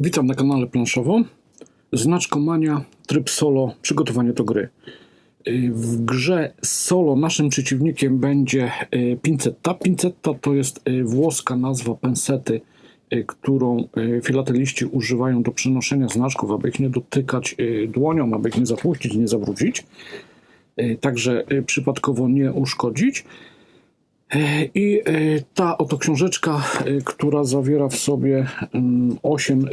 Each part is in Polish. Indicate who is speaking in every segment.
Speaker 1: Witam na kanale Planszowo. Znaczkomania, tryb solo, przygotowanie do gry. Y, W grze solo naszym przeciwnikiem będzie y, Pincetta. Pincetta to jest y, włoska nazwa pensety, którą filateliści używają do przenoszenia znaczków, aby ich nie dotykać dłonią, aby ich nie zapuścić, nie. Y, Także przypadkowo nie uszkodzić. I e, ta oto książeczka, e, która zawiera w sobie 8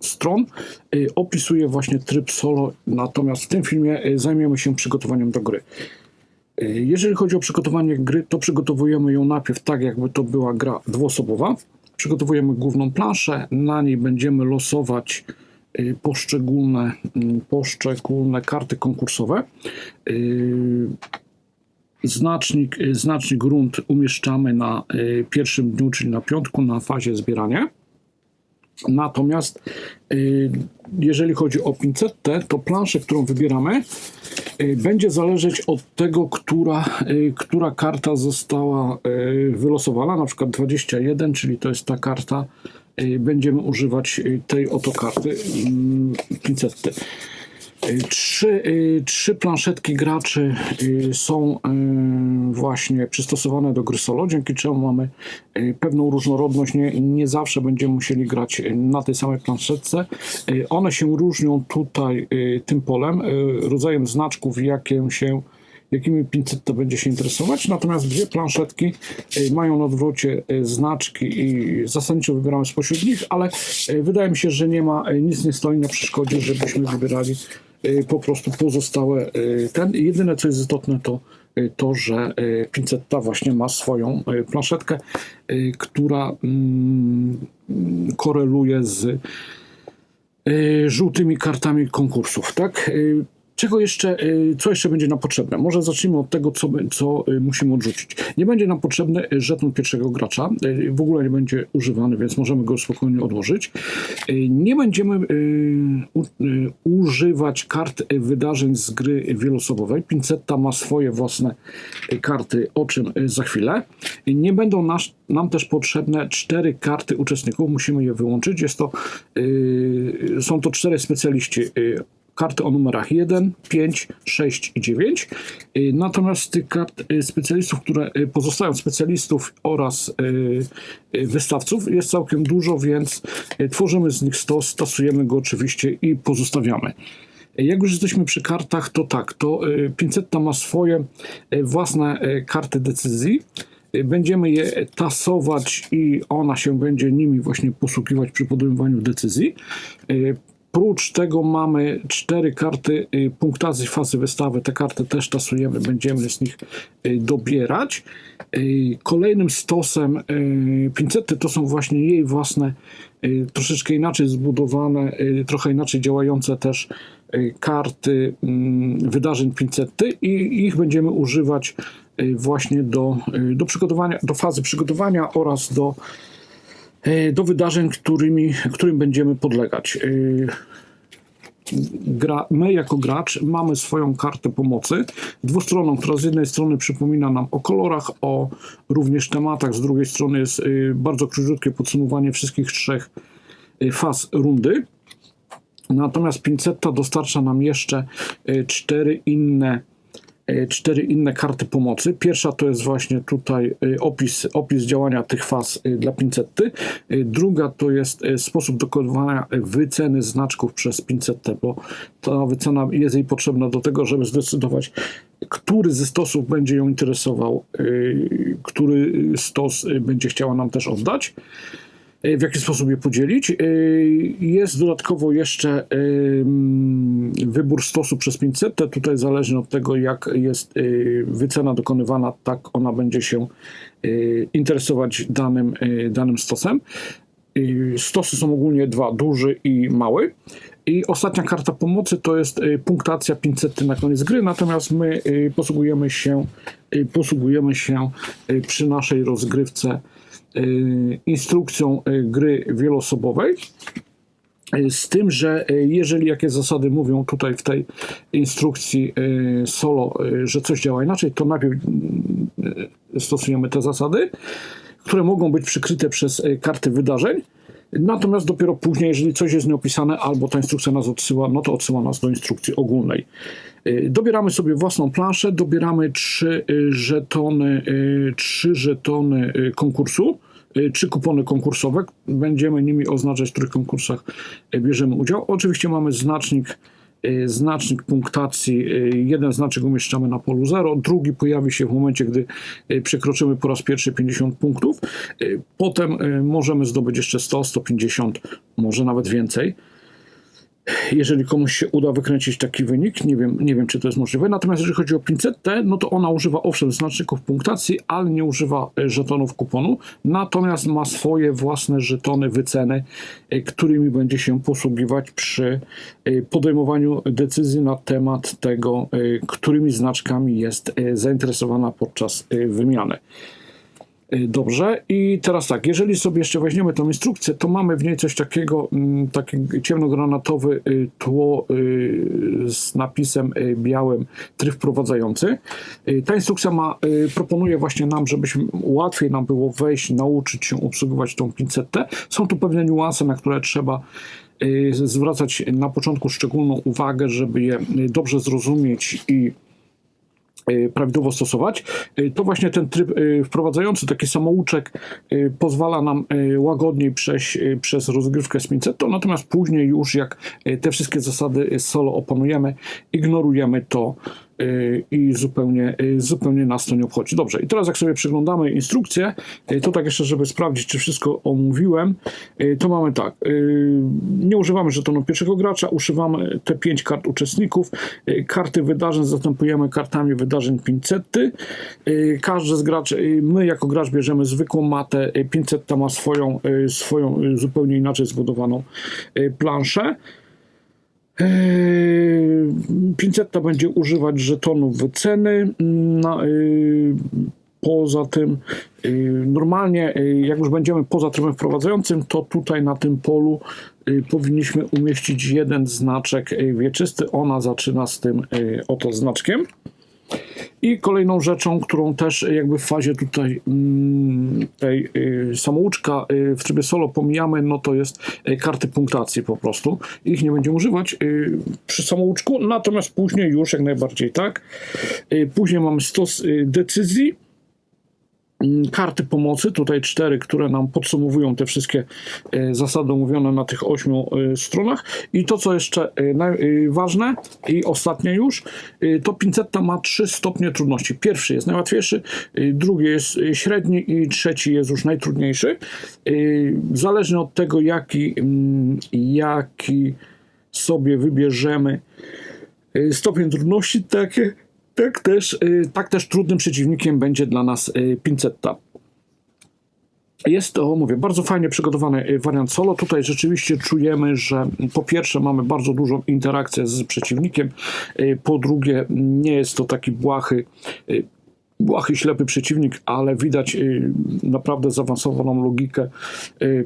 Speaker 1: stron, e, opisuje właśnie tryb solo, natomiast w tym filmie zajmiemy się przygotowaniem do gry. Jeżeli chodzi o przygotowanie gry, to przygotowujemy ją najpierw tak, jakby to była gra dwuosobowa. Przygotowujemy główną planszę, na niej będziemy losować poszczególne, mm, poszczególne karty konkursowe. E, Znacznik, znacznik grunt umieszczamy na y, pierwszym dniu, czyli na piątku, na fazie zbierania. Natomiast y, jeżeli chodzi o pincettę, to planszę, którą wybieramy, y, będzie zależeć od tego, która, która karta została wylosowana. Na przykład 21, czyli to jest ta karta, będziemy używać tej oto karty mm, pincetty. Y, Trzy, y, trzy planszetki graczy y, są y, właśnie przystosowane do gry solo, dzięki czemu mamy y, pewną różnorodność. Nie, nie zawsze będziemy musieli grać y, na tej samej planszetce. Y, One się różnią tutaj y, tym polem, y, rodzajem znaczków, jakie się jakimi pincetta będzie się interesować. Natomiast dwie planszetki y, mają na odwrocie y, znaczki i zasadniczo wybieramy spośród nich, ale y, wydaje mi się, że nie ma, y, nic nie stoi na przeszkodzie, żebyśmy wybierali y, po prostu pozostałe y, ten. Jedyne co jest istotne to y, to, że y, pincetta właśnie ma swoją y, planszetkę, y, która mm, koreluje z y, żółtymi kartami konkursów, tak? Czego jeszcze, y, co jeszcze będzie nam potrzebne? Może zacznijmy od tego, co, co y, musimy odrzucić. Nie będzie nam potrzebny y, żeton pierwszego gracza, w ogóle nie będzie używany, więc możemy go spokojnie odłożyć. Nie będziemy u- używać kart wydarzeń z gry wielosobowej. Pincetta ma swoje własne karty, o czym za chwilę. Nie będą nasz, nam też potrzebne cztery karty uczestników, musimy je wyłączyć. Jest to, są to cztery specjaliści karty o numerach 1, 5, 6 i 9. Y, Natomiast tych kart y, specjalistów, które y, pozostają specjalistów oraz wystawców jest całkiem dużo, więc tworzymy z nich stos, stosujemy go oczywiście i pozostawiamy. Jak już jesteśmy przy kartach, to tak, to y, Pincetta ma swoje własne karty decyzji. Będziemy je tasować i ona się będzie nimi właśnie posługiwać przy podejmowaniu decyzji. Prócz tego mamy cztery karty y, punktacji fazy wystawy. Te karty też tasujemy, będziemy z nich y, dobierać. Y, Kolejnym stosem pincety to są właśnie jej własne, troszeczkę inaczej zbudowane, trochę inaczej działające też karty mm, wydarzeń pincety i ich będziemy używać właśnie do, do przygotowania, do fazy przygotowania oraz do do wydarzeń, którymi, którym będziemy podlegać. E, Gra, my jako gracz mamy swoją kartę pomocy dwustronną, która z jednej strony przypomina nam o kolorach, o również tematach, z drugiej strony jest e, bardzo króciutkie podsumowanie wszystkich trzech e, faz rundy. Natomiast Pincetta dostarcza nam jeszcze e, cztery inne e, cztery inne karty pomocy. Pierwsza to jest właśnie tutaj e, opis, opis działania tych faz e, dla pincetty. E, Druga to jest e, sposób dokonywania wyceny znaczków przez pincettę, bo ta wycena jest jej potrzebna do tego, żeby zdecydować, który ze stosów będzie ją interesował, e, który stos e, będzie chciała nam też oddać w jaki sposób je podzielić. Yy, Jest dodatkowo jeszcze wybór stosu przez pincetę. Tutaj zależnie od tego, jak jest yy, wycena dokonywana, tak ona będzie się interesować danym, danym stosem. Stosy są ogólnie dwa, duży i mały. I ostatnia karta pomocy to jest punktacja pincety na koniec gry, natomiast my posługujemy się, posługujemy się przy naszej rozgrywce instrukcją y, gry wieloosobowej. Y, Z tym, że y, jeżeli jakie zasady mówią tutaj w tej instrukcji y, solo, y, że coś działa inaczej, to najpierw y, stosujemy te zasady, które mogą być przykryte przez y, karty wydarzeń. Natomiast dopiero później, jeżeli coś jest nieopisane albo ta instrukcja nas odsyła, no to odsyła nas do instrukcji ogólnej. Y, Dobieramy sobie własną planszę, dobieramy trzy y, żetony, y, trzy żetony y, konkursu, y, trzy kupony konkursowe. Będziemy nimi oznaczać, w których konkursach y, bierzemy udział. Oczywiście mamy znacznik, y, znacznik punktacji. y, Jeden znaczek umieszczamy na polu 0, drugi pojawi się w momencie, gdy y, przekroczymy po raz pierwszy 50 punktów. Y, Potem y, możemy zdobyć jeszcze 100, 150, może nawet więcej jeżeli komuś się uda wykręcić taki wynik, nie wiem, nie wiem czy to jest możliwe. Natomiast jeżeli chodzi o 500T, no to ona używa owszem znaczników punktacji, ale nie używa e, żetonów kuponu, natomiast ma swoje własne żetony wyceny, e, którymi będzie się posługiwać przy e, podejmowaniu decyzji na temat tego, którymi znaczkami jest zainteresowana podczas wymiany. Y, Dobrze, i teraz tak, jeżeli sobie jeszcze weźmiemy tą instrukcję, to mamy w niej coś takiego, mm, taki ciemnogranatowy tło y, z napisem y, białym tryb wprowadzający. Ta instrukcja ma, proponuje właśnie nam, żebyśmy łatwiej nam było wejść, nauczyć się obsługiwać tą 500T. Są tu pewne niuanse, na które trzeba zwracać na początku szczególną uwagę, żeby je dobrze zrozumieć i prawidłowo stosować, y, to właśnie ten tryb y, wprowadzający, taki samouczek pozwala nam łagodniej przejść przez rozgrywkę z 500, natomiast później już jak te wszystkie zasady solo opanujemy, ignorujemy to i zupełnie, y, zupełnie nas to nie obchodzi. Dobrze, i teraz jak sobie przeglądamy instrukcję, y, to tak jeszcze, żeby sprawdzić, czy wszystko omówiłem, y, to mamy tak, y, nie używamy żetonu pierwszego gracza, używamy te pięć kart uczestników, y, karty wydarzeń zastępujemy kartami wydarzeń 500, y, każdy z graczy, y, my jako gracz bierzemy zwykłą matę, y, 500 ma swoją, y, swoją y, zupełnie inaczej zbudowaną y, planszę. Eee, 500 będzie używać żetonów wyceny. Na, y, poza tym, y, normalnie, jak już będziemy poza trybem wprowadzającym, to tutaj na tym polu powinniśmy umieścić jeden znaczek wieczysty. Ona zaczyna z tym oto znaczkiem. I kolejną rzeczą, którą też jakby w fazie tutaj mm, tej y, samouczka y, w trybie solo pomijamy, no to jest y, karty punktacji po prostu. Ich nie będziemy używać przy samouczku, natomiast później już jak najbardziej tak. Później mamy stos decyzji. Mm, Karty pomocy, tutaj cztery, które nam podsumowują te wszystkie e, zasady omówione na tych ośmiu e, stronach. I to, co jeszcze e, ważne i ostatnie już, to 500 ma trzy stopnie trudności. Pierwszy jest najłatwiejszy, drugi jest średni i trzeci jest już najtrudniejszy. Zależnie od tego, jaki, mm, jaki sobie wybierzemy stopień trudności, takie, tak, też, y, tak też trudnym przeciwnikiem będzie dla nas y, Pincetta. Jest to, mówię, bardzo fajnie przygotowany y, wariant solo. Tutaj rzeczywiście czujemy, że po pierwsze mamy bardzo dużą interakcję z przeciwnikiem, po drugie nie jest to taki błahy, błahy, ślepy przeciwnik, ale widać naprawdę zaawansowaną logikę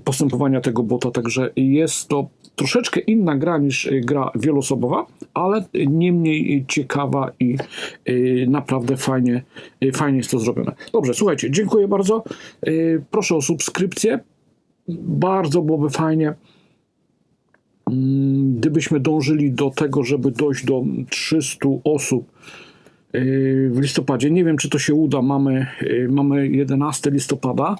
Speaker 1: postępowania tego bota, także jest to troszeczkę inna gra niż y, gra wieloosobowa, ale nie mniej ciekawa i y, naprawdę fajnie, y, fajnie jest to zrobione. Dobrze, słuchajcie, dziękuję bardzo. Proszę o subskrypcję. Bardzo byłoby fajnie, mm, gdybyśmy dążyli do tego, żeby dojść do 300 osób w listopadzie. Nie wiem, czy to się uda. Mamy, yy, mamy 11 listopada.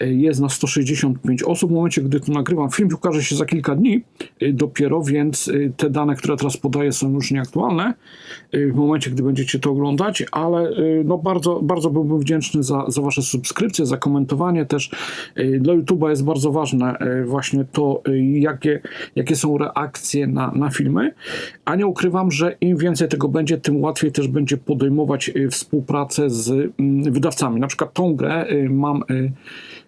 Speaker 1: Yy, Jest na 165 osób. W momencie, gdy tu nagrywam, film ukaże się za kilka dni yy, dopiero, więc te dane, które teraz podaję, są już nieaktualne w momencie, gdy będziecie to oglądać, ale no bardzo, bardzo byłbym wdzięczny za, za Wasze subskrypcje, za komentowanie też. Dla YouTube'a jest bardzo ważne właśnie to, jakie, jakie są reakcje na, na filmy, a nie ukrywam, że im więcej tego będzie, tym łatwiej też będzie podejmować y, współpracę z mm, wydawcami. Na przykład tą grę y, mam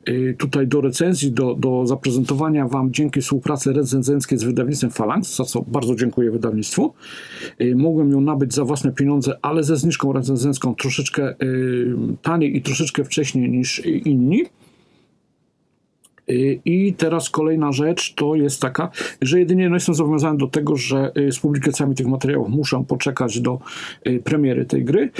Speaker 1: y, tutaj do recenzji, do, do zaprezentowania Wam dzięki współpracy recenzenckiej z wydawnictwem Phalanx, za co bardzo dziękuję wydawnictwu. Mogłem ją nabyć za własne pieniądze, ale ze zniżką recenzencką troszeczkę taniej i troszeczkę wcześniej niż inni. Y, I teraz kolejna rzecz to jest taka, że jedynie no jestem zobowiązany do tego, że y, z publikacjami tych materiałów muszę poczekać do y, premiery tej gry.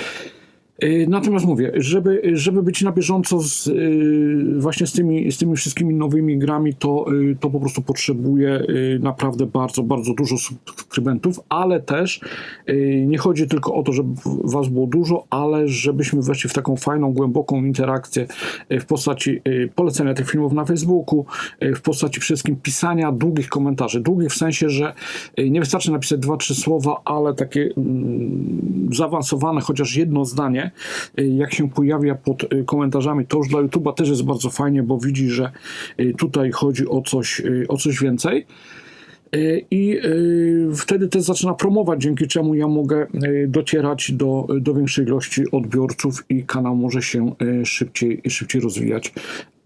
Speaker 1: Y, Natomiast mówię, żeby, żeby być na bieżąco z, y, właśnie z tymi, z tymi wszystkimi nowymi grami, to, y, to po prostu potrzebuję y, naprawdę bardzo, bardzo dużo subskrybentów, ale też nie chodzi tylko o to, żeby was było dużo, ale żebyśmy weszli w taką fajną, głęboką interakcję w postaci polecenia tych filmów na Facebooku, w postaci wszystkim pisania długich komentarzy. Długich w sensie, że nie wystarczy napisać dwa, trzy słowa, ale takie mm, zaawansowane, chociaż jedno zdanie, y, jak się pojawia pod y, komentarzami, to już dla YouTube'a też jest bardzo fajnie, bo widzi, że y, tutaj chodzi o coś, o coś więcej. I wtedy też zaczyna promować, dzięki czemu ja mogę docierać do, do większej ilości odbiorców i kanał może się szybciej, szybciej rozwijać,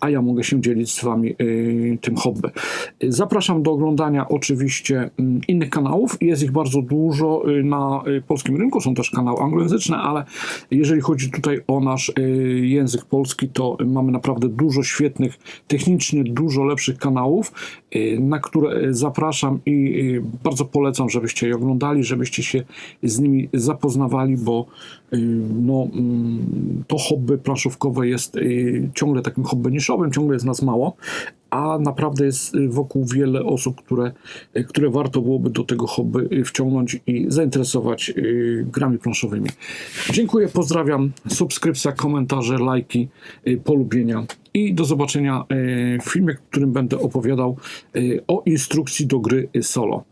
Speaker 1: a ja mogę się dzielić z Wami y, tym hobby. Zapraszam do oglądania oczywiście mm, innych kanałów. Jest ich bardzo dużo y, na y, polskim rynku. Są też kanały anglojęzyczne, ale jeżeli chodzi tutaj o nasz język polski, to mamy naprawdę dużo świetnych, technicznie dużo lepszych kanałów, na które zapraszam i bardzo polecam, żebyście je oglądali, żebyście się z nimi zapoznawali, bo no, mm, to hobby planszówkowe jest y, ciągle takim hobby niszowym, ciągle jest nas mało, a naprawdę jest y, wokół wiele osób, które, y, które warto byłoby do tego hobby y, wciągnąć i zainteresować y, grami planszowymi. Dziękuję, pozdrawiam, subskrypcja, komentarze, lajki, y, polubienia i do zobaczenia y, w filmie, w którym będę opowiadał y, o instrukcji do gry y, solo.